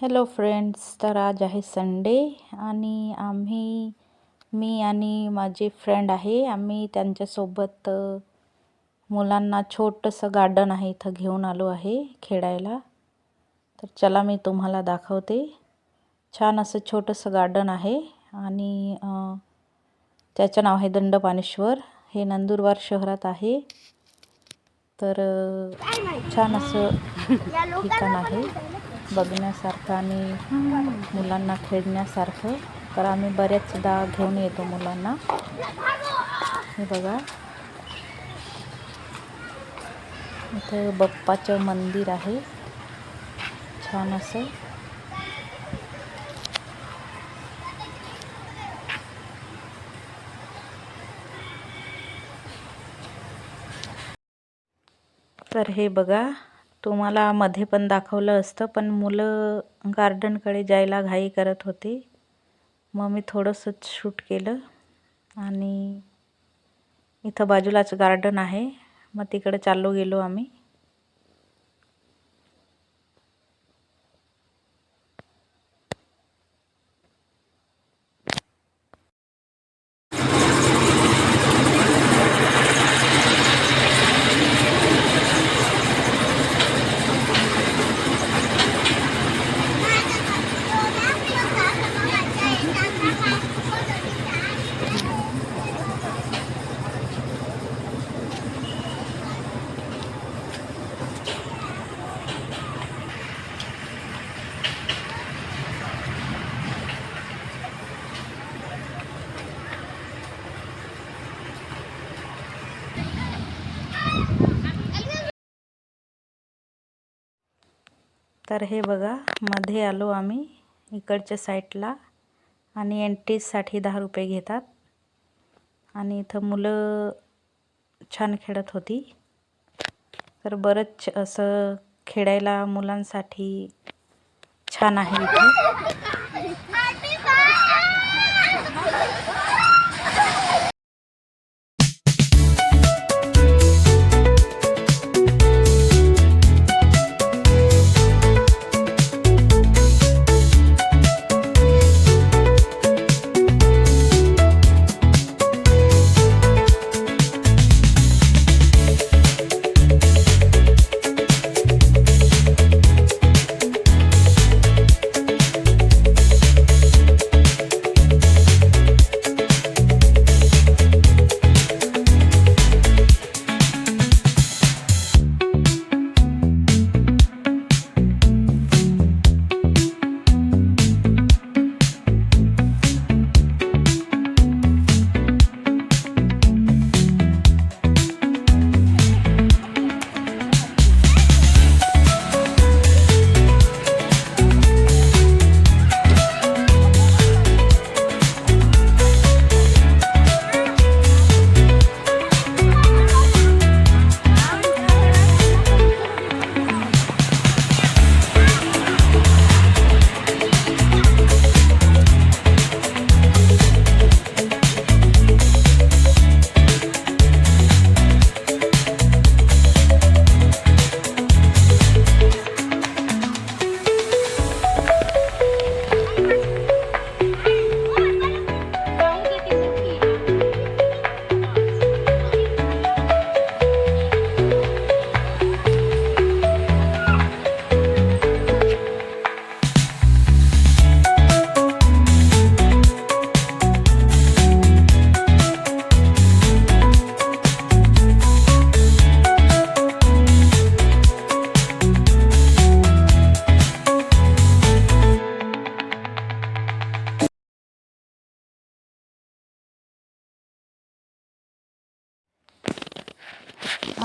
Hello friends तर आज आहे संडे आणि आम्ही मी आणि माझी फ्रेंड आहे. आम्ही त्यांच्यासोबत मुलांना छोटंसं गार्डन आहे इथं घेऊन आलो आहे खेळायला. तर चला मी तुम्हाला दाखवते. छान असं छोटंसं गार्डन आहे आणि त्याचं नाव आहे दंडपाणेश्वर हे नंदुरबार शहरात आहे. तर छान असं ठिकाण आहे. बघण्यासारखं आणि मुलांना खेळण्यासारखं. तर आम्ही बऱ्याचदा घेऊन येतो मुलांना. हे बघा. इथं बाप्पाचं मंदिर आहे. छान असं. तर हे बघा. तुम्हाला मध्ये पण दाखवलं असतं पण मुलं गार्डनकडे जायला घाई करत होते. मग मी थोडंसंच शूट केलं आणि इथं बाजूलाच गार्डन आहे. मग तिकडे चाललो गेलो आम्ही. तर हे बघा मध्ये आलो आम्ही इकडच्या साईडला आणि एंट्रीसाठी दहा रुपये घेतात. आणि इथं मुलं छान खेळत होती. तर बरंच असं खेळायला मुलांसाठी छान आहे इथे.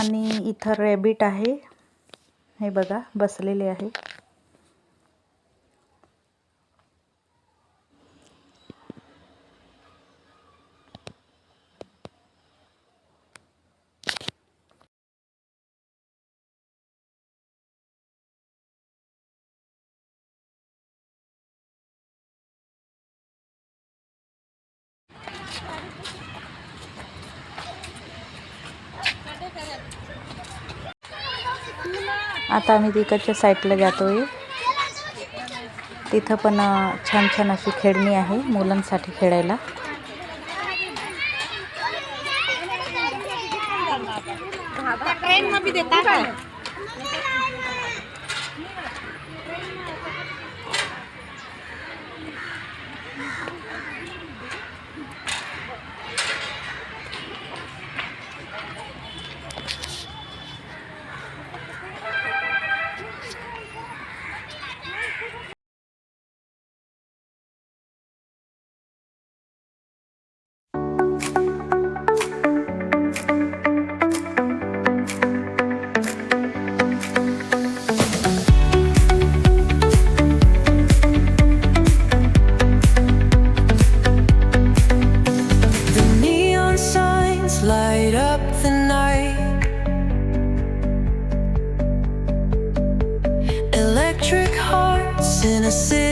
आणि इथं रॅबिट आहे. हे बघा बसलेले आहे. आता आम्ही तिकडच्या साईडला जातोय. तिथं पण छान छान अशी खेळणी आहे मुलांसाठी खेळायला. Train light up the night. Electric hearts in a city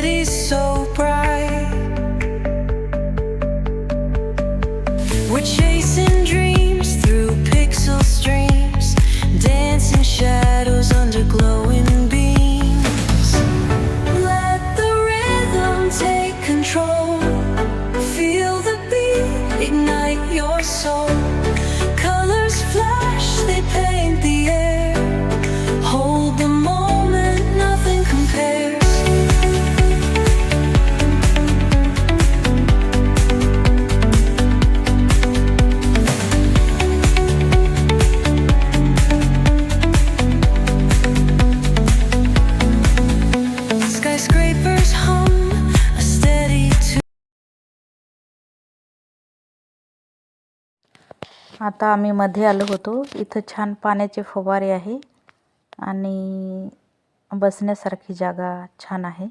आता आम्ही मध्ये आलो होतो. इथं छान पाण्याचे फवारे आहे आणि बसण्यासारखी जागा छान आहे.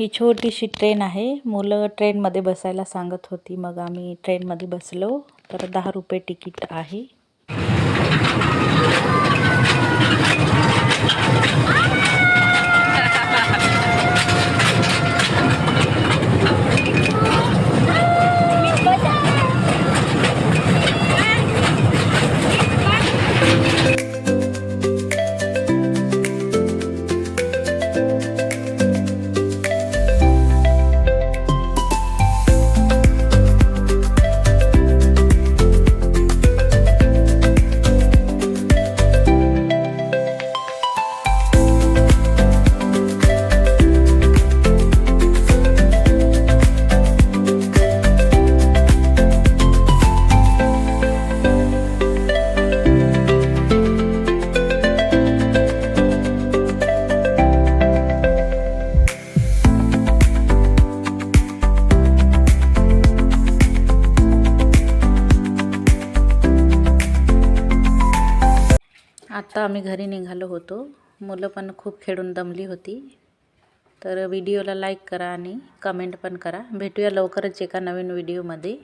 ही छोटीशी ट्रेन आहे. मुलं ट्रेनमध्ये बसायला सांगत होती. मग आम्ही ट्रेनमध्ये बसलो. तर दहा रुपये तिकीट आहे. आत्ता आम्ही घरी निघालो होतो. मुलं पण खूप खेळून दमली होती. तर व्हिडिओला लाईक करा आणि कमेंट पण करा. भेटूया लवकरच एका नवीन व्हिडिओमध्ये